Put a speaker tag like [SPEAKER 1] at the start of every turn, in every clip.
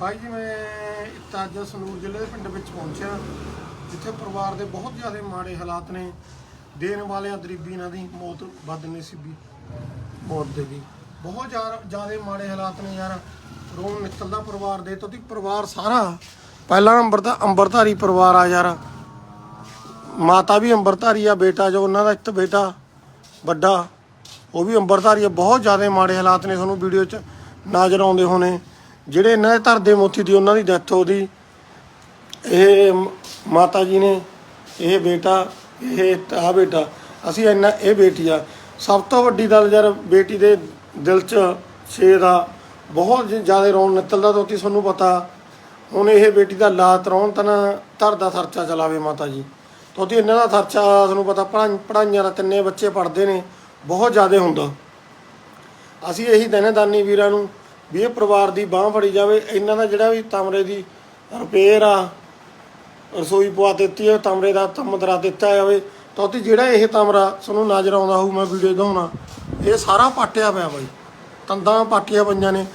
[SPEAKER 1] ਭਾਈ ਜੀ, ਮੈਂ ਇੱਥੇ ਅੱਜ ਸੰਗਰੂਰ ਜ਼ਿਲ੍ਹੇ ਦੇ ਪਿੰਡ ਵਿੱਚ ਪਹੁੰਚਿਆ। ਜਿੱਥੇ ਪਰਿਵਾਰ ਦੇ ਬਹੁਤ ਜ਼ਿਆਦਾ ਮਾੜੇ ਹਾਲਾਤ ਨੇ। ਦੇਣ ਵਾਲਿਆਂ ਗਰੀਬੀ ਇਹਨਾਂ ਦੀ ਮੌਤ ਵੱਧ ਨਸੀਬੀ ਮੌਤ ਦੇ ਵੀ। ਬਹੁਤ ਜ਼ਿਆਦਾ ਜ਼ਿਆਦਾ ਮਾੜੇ ਹਾਲਾਤ ਨੇ ਯਾਰ। ਰੋਣ ਨਿਕਲਦਾ ਪਰਿਵਾਰ ਦੇ ਤੋਂ ਦੀ ਪਰਿਵਾਰ ਸਾਰਾ ਪਹਿਲਾ ਨੰਬਰ ਤਾਂ ਅੰਬਰਧਾਰੀ ਪਰਿਵਾਰ ਆ ਯਾਰ। ਮਾਤਾ ਵੀ ਅੰਬਰਧਾਰੀ ਆ, ਬੇਟਾ ਜੋ ਉਹਨਾਂ ਦਾ ਇੱਕ ਬੇਟਾ ਵੱਡਾ, ਉਹ ਵੀ ਅੰਬਰਧਾਰੀ ਆ। ਬਹੁਤ ਜ਼ਿਆਦਾ ਮਾੜੇ ਹਾਲਾਤ ਨੇ, ਤੁਹਾਨੂੰ ਵੀਡੀਓ 'ਚ ਨਜ਼ਰ ਆਉਂਦੇ ਹੋਣੇ। ਜਿਹੜੇ ਇਹਨਾਂ ਦੇ ਧਰ ਦੇ ਮੋਤੀ ਦੀ, ਉਹਨਾਂ ਦੀ ਡੈਥ ਉਹਦੀ ਇਹ ਮਾਤਾ ਜੀ ਨੇ, ਇਹ ਬੇਟਾ, ਇਹ ਆ ਬੇਟਾ, ਅਸੀਂ ਇੰਨਾ, ਇਹ ਬੇਟੀ ਆ। ਸਭ ਤੋਂ ਵੱਡੀ ਗੱਲ ਯਾਰ, ਬੇਟੀ ਦੇ ਦਿਲ 'ਚ ਛੇ ਦਾ, ਬਹੁਤ ਜ਼ਿਆਦਾ ਰੋਣ ਨਿਕਲਦਾ ਤਾਂ ਤੋਤੀ ਤੁਹਾਨੂੰ ਪਤਾ। ਹੁਣ ਇਹ ਬੇਟੀ ਦਾ ਲਾਤ ਰੋਣ ਤਾਂ ਧਰ ਦਾ ਖਰਚਾ ਚਲਾਵੇ ਮਾਤਾ ਜੀ। ਤੋਤੀ ਇਹਨਾਂ ਦਾ ਖਰਚਾ, ਤੁਹਾਨੂੰ ਪਤਾ, ਪੜ੍ਹਾਈ- ਪੜ੍ਹਾਈਆਂ ਦਾ ਤਿੰਨੇ ਬੱਚੇ ਪੜ੍ਹਦੇ ਨੇ, ਬਹੁਤ ਜ਼ਿਆਦਾ ਹੁੰਦਾ। ਅਸੀਂ ਇਹੀ ਕਹਿੰਦੇ ਦਾਨੀ ਵੀਰਾਂ ਨੂੰ ਵੀ ਇਹ ਪਰਿਵਾਰ ਦੀ ਬਾਹ ਫੜੀ ਜਾਵੇ, ਇਹਨਾਂ ਦਾ ਜਿਹੜਾ ਵੀ ਕਮਰੇ ਦੀ ਰਿਪੇਅਰ ਆ, ਰਸੋਈ ਪਵਾ ਦਿੱਤੀ ਹੈ ਕਮਰੇ ਦਾ ਤਮਦਰਾ ਦਿੱਤਾ ਜਾਵੇ, ਤਾਂ ਉਹਦੀ ਜਿਹੜਾ ਇਹ ਕਮਰਾ ਤੁਹਾਨੂੰ ਨਜ਼ਰ ਆਉਂਦਾ ਹੋਊ ਮੈਂ ਵੀਡੀਓ ਦਿਖਾਉਣਾ, ਇਹ ਸਾਰਾ ਪਾਟਿਆ ਪਿਆ ਬਾਈ, ਤੰਦਾਂ ਪਾਟੀਆਂ ਪਈਆਂ ਨੇ।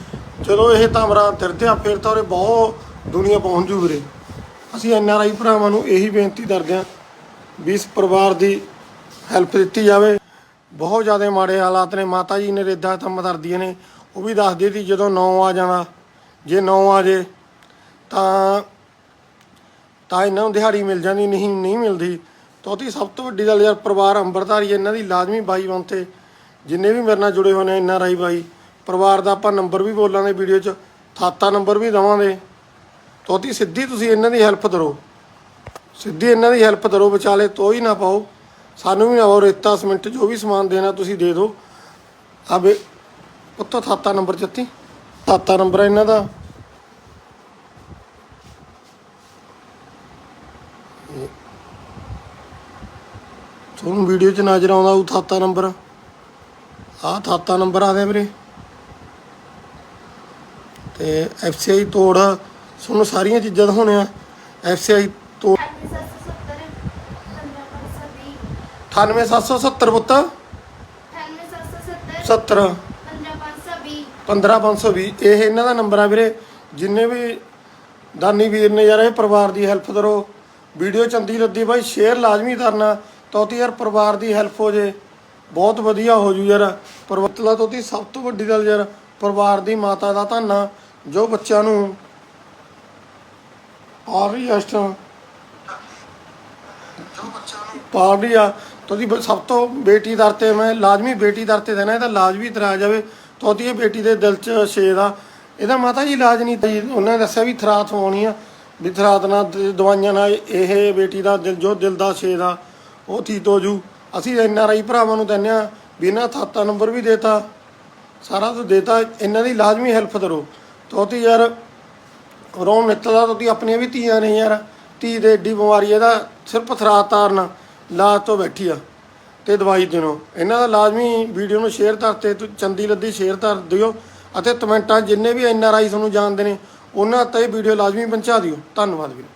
[SPEAKER 1] ਜਦੋਂ ਇਹ ਕਮਰਾ ਤਿਰਦਿਆ ਫਿਰ ਤਾਂ ਉਰੇ ਬਹੁਤ ਦੁਨੀਆ ਪਹੁੰਚ ਜੂ ਵੀਰੇ। ਅਸੀਂ ਐਨ ਆਰ ਆਈ ਭਰਾਵਾਂ ਨੂੰ ਇਹੀ ਬੇਨਤੀ ਕਰਦੇ ਹਾਂ ਵੀ ਇਸ ਪਰਿਵਾਰ ਦੀ ਹੈਲਪ ਦਿੱਤੀ ਜਾਵੇ। ਬਹੁਤ ਜ਼ਿਆਦਾ ਮਾੜੇ ਹਾਲਾਤ ਨੇ, ਮਾਤਾ ਜੀ ਨੇ ਰੇਦਾ ਕੰਮ ਕਰਦੀਆਂ ਨੇ ਉਹ ਵੀ ਦੱਸਦੀ ਸੀ ਜਦੋਂ 9 ਆ ਜਾਣਾ। ਜੇ 9 ਆ ਜੇ, ਤਾਂ ਤਾਂ ਇਹਨਾਂ ਨੂੰ ਦਿਹਾੜੀ ਮਿਲ ਜਾਂਦੀ, ਨਹੀਂ ਨਹੀਂ ਮਿਲਦੀ। ਤੋਤੀ ਸਭ ਤੋਂ ਵੱਡੀ ਗੱਲ ਯਾਰ ਪਰਿਵਾਰ ਅੰਬਰਧਾਰੀ ਇਹਨਾਂ ਦੀ ਲਾਜ਼ਮੀ ਬਾਈ ਬੰਤੇ ਜਿੰਨੇ ਵੀ ਮੇਰੇ ਨਾਲ ਜੁੜੇ ਹੋਏ ਨੇ ਐਨ ਆਰ ਬਾਈ। ਪਰਿਵਾਰ ਦਾ ਆਪਾਂ ਨੰਬਰ ਵੀ ਬੋਲਾਂਗੇ ਵੀਡੀਓ 'ਚ, ਥਾਤਾ ਨੰਬਰ ਵੀ ਦਵਾਂਗੇ। ਤਾਂ ਸਿੱਧੀ ਤੁਸੀਂ ਇਹਨਾਂ ਦੀ ਹੈਲਪ ਕਰੋ। ਸਿੱਧੀ ਇਹਨਾਂ ਦੀ ਹੈਲਪ ਕਰੋ, ਵਿਚਾਲੇ ਤੋ ਹੀ ਨਾ ਪਾਓ। ਸਾਨੂੰ ਵੀ ਨਾ ਪਾਓ ਰੇਤਾ, ਸਮਿੰਟ, ਜੋ ਵੀ ਸਮਾਨ ਦੇਣਾ ਤੁਸੀਂ ਦੇ ਦਿਓ। ਆ ਉੱਤੋਂ ਖਾਤਾ ਨੰਬਰ ਚੱਤੀ ਖਾਤਾ ਨੰਬਰ ਹੈ ਇਹਨਾਂ ਦਾ। ਤੁਹਾਨੂੰ ਵੀਡੀਓ 'ਚ ਨਜ਼ਰ ਆਉਂਦਾ ਉਹ ਖਾਤਾ ਨੰਬਰ। ਆਹ ਖਾਤਾ ਨੰਬਰ ਆ ਗਿਆ ਵੀਰੇ। ਤੇ ਐਫਸੀਆਈ ਤੋੜ ਤੁਹਾਨੂੰ ਸਾਰੀਆਂ ਚੀਜ਼ਾਂ ਦਿਖਾਉਣੀਆਂ। ਐਫਸੀਆਈ ਤੋੜ। 98770 ਪੁੱਤ। 70 15520 ਇਹ ਇਹਨਾਂ ਦਾ ਨੰਬਰ ਆ ਵੀਰੇ। ਜਿੰਨੇ ਵੀ ਦਾਨੀ ਵੀਰ ਨੇ ਯਾਰ, ਇਹ ਪਰਿਵਾਰ ਦੀ ਹੈਲਪ ਕਰੋ। ਵੀਡੀਓ ਚੰਦੀ ਲੱਦੀ ਬਾਈ, ਸ਼ੇਅਰ ਲਾਜ਼ਮੀ ਕਰਨਾ। ਤੋਤੀ ਯਾਰ, ਪਰਿਵਾਰ ਦੀ ਹੈਲਪ ਹੋ ਜੇ। ਬਹੁਤ ਵਧੀਆ ਹੋ ਜੂ ਯਾਰ। ਪਰਵਤਲਾ ਤੋਤੀ ਸਭ ਤੋਂ ਵੱਡੀ ਗੱਲ ਯਾਰ, ਪਰਿਵਾਰ ਦੀ ਮਾਤਾ ਦਾ ਧੰਨਾ। ਜੋ ਬੱਚਿਆਂ ਨੂੰ ਆ ਰਹੀ ਹੈ ਪਾਲ ਰਹੀ ਆ। ਤੋਦੀ ਸਭ ਤੋਂ ਬੇਟੀ ਦਰ ਤੇ ਮੈਂ ਲਾਜ਼ਮੀ ਬੇਟੀ ਦਰ ਤੇ ਦੇਣਾ ਇਹਦਾ ਇਲਾਜ ਵੀ ਤਰਾ ਜਾਵੇ ਤੋਦੀ ਇਹ ਬੇਟੀ ਦੇ ਦਿਲ 'ਚ ਛੇਦ ਆ ਇਹਦਾ ਮਾਤਾ ਜੀ ਇਲਾਜ ਨਹੀਂ ਜੀ ਉਹਨਾਂ ਨੇ ਦੱਸਿਆ ਵੀ ਥਰਾਤ ਹੋਣੀ ਆ, ਵੀ ਥਰਾਤ ਨਾਲ ਦਵਾਈਆਂ ਨਾਲ ਇਹ ਬੇਟੀ ਦਾ ਦਿਲ, ਜੋ ਦਿਲ ਦਾ ਛੇਦ ਆ ਉਹ ਠੀਕ ਹੋ ਜੂ। ਅਸੀਂ ਐਨ ਆਰ ਆਈ ਭਰਾਵਾਂ ਨੂੰ ਦਿੰਦੇ ਆ ਵੀ ਇਹਨਾਂ ਥਾਤਾ ਨੰਬਰ ਵੀ ਦੇਤਾ, ਸਾਰਾ ਕੁਝ ਦੇਤਾ, ਇਹਨਾਂ ਦੀ ਲਾਜ਼ਮੀ ਹੈਲਪ ਕਰੋ। ਤੋਤੀ ਯਾਰ ਰੋਣ ਨਿਕਲਦਾ ਤੋਤੀ ਆਪਣੀਆਂ ਵੀ ਧੀਆਂ ਨੇ ਯਾਰ, ਧੀ ਦੇ ਏਡੀ ਬਿਮਾਰੀ ਇਹਦਾ ਸਿਰਫ ਥਰਾਤ ਤਾਰਨ ਲਾਜ ਤੋਂ ਬੈਠੀ ਆ। ਤੇ ਦਵਾਈ ਦੇਣੋ। ਇਹਨਾਂ ਦਾ ਲਾਜ਼ਮੀ ਵੀਡੀਓ ਨੂੰ ਸ਼ੇਅਰ ਕਰਤੇ ਤੂੰ ਚੰਦੀ ਲੱਦੀ ਸ਼ੇਅਰ ਧਰ ਦਿਓ ਅਤੇ ਕਮੈਂਟਾਂ ਜਿੰਨੇ ਵੀ ਐਨ ਆਰ ਆਈ ਤੁਹਾਨੂੰ ਜਾਣਦੇ ਨੇ, ਉਹਨਾਂ ਤੇ ਵੀਡੀਓ ਲਾਜ਼ਮੀ ਪਹੁੰਚਾ ਦਿਓ। ਧੰਨਵਾਦ ਵੀਰੇ।